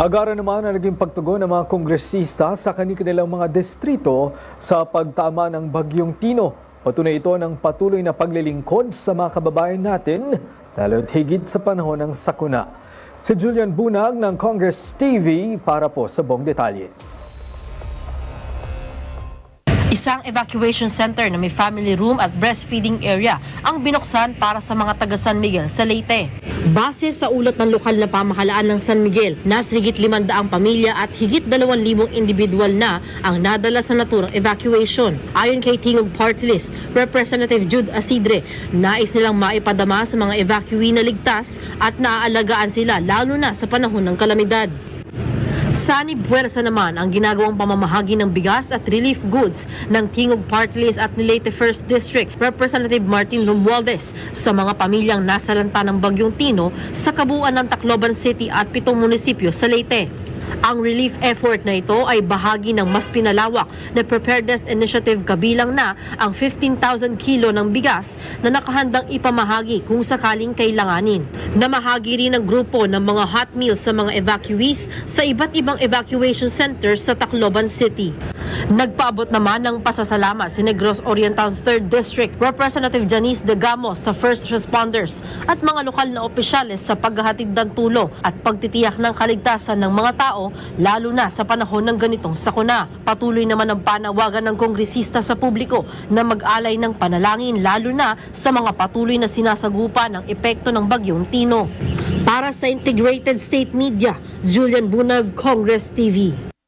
Agaran naman ang naging pagtugon ng mga kongresista sa kanilang mga distrito sa pagtama ng Bagyong Tino. Patunay ito ng patuloy na paglilingkod sa mga kababayan natin, lalo't higit sa panahon ng sakuna. Si Julian Bunag ng Congress TV para po sa buong detalye. Isang evacuation center na may family room at breastfeeding area ang binuksan para sa mga taga San Miguel sa Leyte. Base sa ulat ng lokal na pamahalaan ng San Miguel, nasa higit 500 pamilya at higit 2,000 individual na ang nadala sa naturang evacuation. Ayon kay Tingog Party Representative Jude Asidre, nais nilang maipadama sa mga evacuee na ligtas at naaalagaan sila lalo na sa panahon ng kalamidad. Sani Buwersa naman ang ginagawang pamamahagi ng bigas at relief goods ng Tingog Party List at Leyte First District Representative Martin Romualdez sa mga pamilyang nasalanta ng Bagyong Tino sa kabuuan ng Tacloban City at pitong munisipyo sa Leyte. Ang relief effort na ito ay bahagi ng mas pinalawak na preparedness initiative kabilang na ang 15,000 kilo ng bigas na nakahandang ipamahagi kung sakaling kailanganin. Namahagi rin ng grupo ng mga hot meals sa mga evacuees sa iba't ibang evacuation centers sa Tacloban City. Nagpaabot naman ng pasasalamat si Negros Oriental 3rd District Representative Janice De Gamos sa first responders at mga lokal na opisyales sa paghahatid ng tulong at pagtitiyak ng kaligtasan ng mga tao lalo na sa panahon ng ganitong sakuna. Patuloy naman ang panawagan ng kongresista sa publiko na mag-alay ng panalangin lalo na sa mga patuloy na sinasagupa ng epekto ng bagyong Tino. Para sa Integrated State Media, Julian Bunag, Congress TV.